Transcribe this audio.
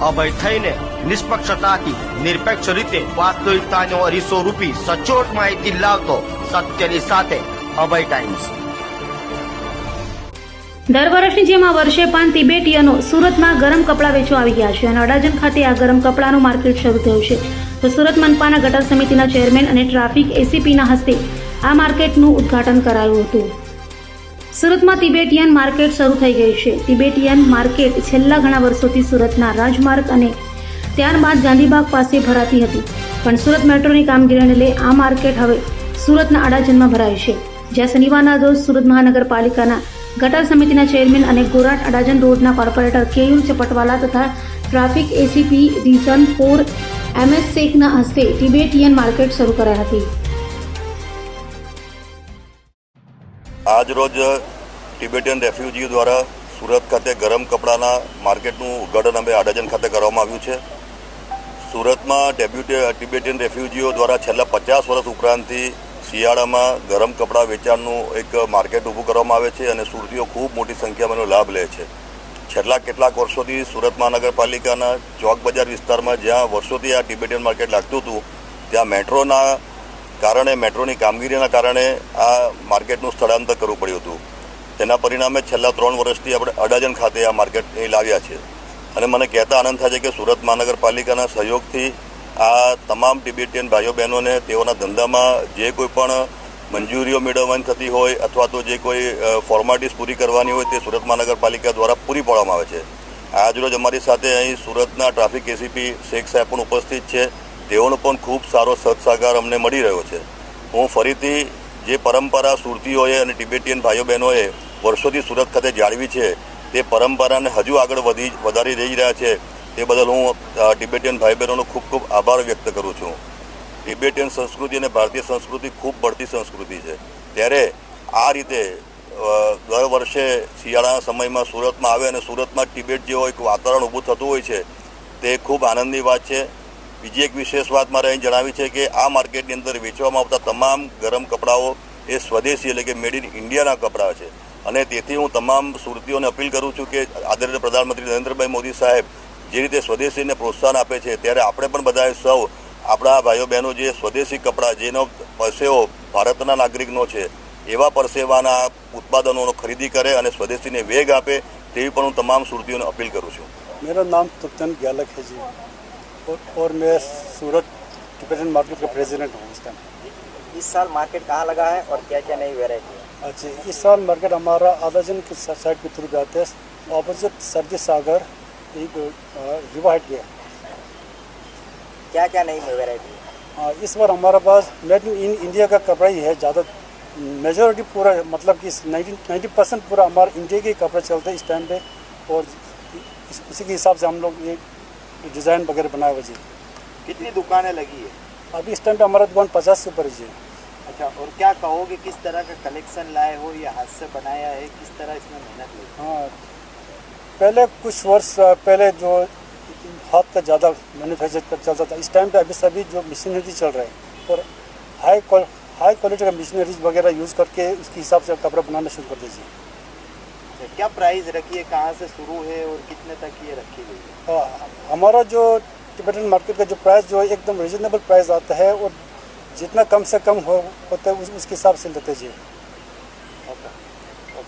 અભય થઈને નિષ્પક્ષતાથી, નિરપેક્ષ રીતે વાસ્તવિકતાનો અરીસો રૂપી સચોટ માહિતી લાવતો સત્યની સાથે અભય ટાઈમ્સ. દર વર્ષની જેમ આ વર્ષે પણ તિબેટીયનો સુરતમાં ગરમ કપડાં વેચવા આવી ગયા છે અને અડાજણ ખાતે આ ગરમ કપડાનું માર્કેટ શરૂ થયું છે. તો સુરત મનપાના ગટર સમિતિના ચેરમેન અને ટ્રાફિક એસીપીના હસ્તે આ માર્કેટનું ઉદ્ઘાટન કરાયું હતું. સુરતમાં તિબેટિયન માર્કેટ શરૂ થઈ ગઈ છે. તિબેટિયન માર્કેટ છેલ્લા ઘણા વર્ષોથી સુરતના રાજમાર્ગ અને ત્યારબાદ ગાંધીબાગ પાસે ભરાતી હતી. પણ સુરત મેટ્રોની કામગીરીને લઈ આ માર્કેટ હવે સુરતના અડાજનમાં ભરાય છે. જ્યાં શનિવારના રોજ સુરત મહાનગરપાલિકાના ગટર સમિતિના ચેરમેન અને ગોરાટ અડાજન રોડના કોર્પોરેટર કેયુર ચપટવાલા તથા traffic ACP region four M શેખના હસ્તે તિબેટિયન માર્કેટ શરૂ કરાઈ હતી. આજ રોજ ટિબેટિયન રેફ્યુજીઓ દ્વારા સુરત ખાતે ગરમ કપડાના માર્કેટનું ઉદ્ઘાટન અમે આડાજન ખાતે કરવામાં આવ્યું છે. સુરતમાં ડેબ્યુટી, ટિબેટિયન રેફ્યુજીઓ દ્વારા છેલ્લા પચાસ વર્ષ ઉપરાંતથી શિયાળામાં ગરમ કપડાં વેચાણનું એક માર્કેટ ઊભું કરવામાં આવે છે અને સુરતીઓ ખૂબ મોટી સંખ્યામાં એનો લાભ લે છે. છેલ્લા કેટલાક વર્ષોથી સુરત મહાનગરપાલિકાના ચોક બજાર વિસ્તારમાં જ્યાં વર્ષોથી આ ટિબેટિયન માર્કેટ લાગતું હતું, ત્યાં મેટ્રોના કારણે, મેટ્રોની કામગીરીના કારણે આ માર્કેટનું સ્થળાંતર કરવું પડ્યું હતું. તેના પરિણામે છેલ્લા ત્રણ વર્ષથી આપણે અડાજણ ખાતે આ માર્કેટ અહીં લાવ્યા છે. અને મને કહેતા આનંદ થાય છે કે સુરત મહાનગરપાલિકાના સહયોગથી આ તમામ ટિબેટિયન ભાઈઓ બહેનોને તેઓના ધંધામાં જે કોઈ પણ મંજૂરીઓ મેળવવાની થતી હોય અથવા તો જે કોઈ ફોર્માલિટીસ પૂરી કરવાની હોય તે સુરત મહાનગરપાલિકા દ્વારા પૂરી પાડવામાં આવે છે. આજરોજ અમારી સાથે અહીં સુરતના ટ્રાફિક એસીપી શેખ સાહેબ પણ ઉપસ્થિત છે. તેઓનો પણ ખૂબ સારો સહકાર અમને મળી રહ્યો છે. હું ફરીથી જે પરંપરા સુરતીઓએ અને ટિબેટિયન ભાઈઓ બહેનોએ વર્ષોથી સુરત ખાતે જાળવી છે, તે પરંપરાને હજુ આગળ વધી, વધારી રહી રહ્યા છે, તે બદલ હું ટિબેટિયન ભાઈ બહેનોનો ખૂબ ખૂબ આભાર વ્યક્ત કરું છું. ટિબેટિયન સંસ્કૃતિ અને ભારતીય સંસ્કૃતિ ખૂબ બઢતી સંસ્કૃતિ છે. ત્યારે આ રીતે દર વર્ષે શિયાળાના સમયમાં સુરતમાં આવે અને સુરતમાં ટિબેટ જેવો એક વાતાવરણ ઊભું થતું હોય છે, તે ખૂબ આનંદની વાત છે. બીજી એક વિશેષ વાત મારે અહીં જણાવી છે કે આ માર્કેટની અંદર વેચવામાં આવતા તમામ ગરમ કપડાઓ એ સ્વદેશી એટલે કે મેડ ઇન ઇન્ડિયાના કપડાં છે. અને તેથી હું તમામ સુરતીઓને અપીલ કરું છું કે આદરણીય પ્રધાનમંત્રી નરેન્દ્રભાઈ મોદી સાહેબ જે રીતે સ્વદેશીને પ્રોત્સાહન આપે છે, ત્યારે આપણે પણ બધાએ સૌ આપણા ભાઈઓ બહેનો જે સ્વદેશી કપડાં જેનો પરસેવો ભારતના નાગરિકનો છે, એવા પરસેવાના ઉત્પાદનોનો ખરીદી કરે અને સ્વદેશીને વેગ આપે, તેવી પણ હું તમામ સુરતીઓને અપીલ કરું છું. મેરા નામ તપ્તન ગ્યાલક और, और मैं सूरत टिबेटन मार्केट का प्रेसिडेंट हूँ इस टाइम इस साल मार्केट कहाँ लगा है और क्या क्या नई वेरायटी है? अच्छा इस साल मार्केट हमारा आदाजन के साइड के थ्रू जाते हैं। ऑपोजिट सरदी सागर एक रिवा हाइट गया। क्या क्या नई वेरायटी है? इस बार हमारे पास मेड इन इंडिया का कपड़ा ही है ज़्यादा मेजोरिटी पूरा मतलब कि नाइन्टी नाइन्टी परसेंट पूरा हमारा इंडिया के ही कपड़े चलते हैं इस टाइम पे। और इस, उसी के हिसाब से हम लोग ये डिज़ाइन वगैरह बनाए हुए जी। कितनी दुकानें लगी है? अभी इस टाइम पे हमारा दुकान पचास से ऊपर है अच्छा और क्या कहोगे किस तरह का कलेक्शन लाए हो या हाथ से बनाया है? किस तरह इसमें मेहनत लगी? हाँ पहले कुछ वर्ष पहले जो हाथ का ज़्यादा मैन्युफैक्चर चलता था इस टाइम पे अभी सभी जो मशीनरी चल रहे हैं और हाई हाई क्वालिटी का मशीनरीज वगैरह यूज़ करके उसके हिसाब से कपड़ा बनाना शुरू कर दीजिए। अच्छा, क्या प्राइस रखी है? कहाँ से शुरू है और कितने तक ये रखी गई है? हाँ, हमारा जो टिबेटन मार्केट का जो प्राइस जो है एकदम रिजनेबल प्राइस आता है और जितना कम से कम हो होता है उस, उसके हिसाब से लेते जी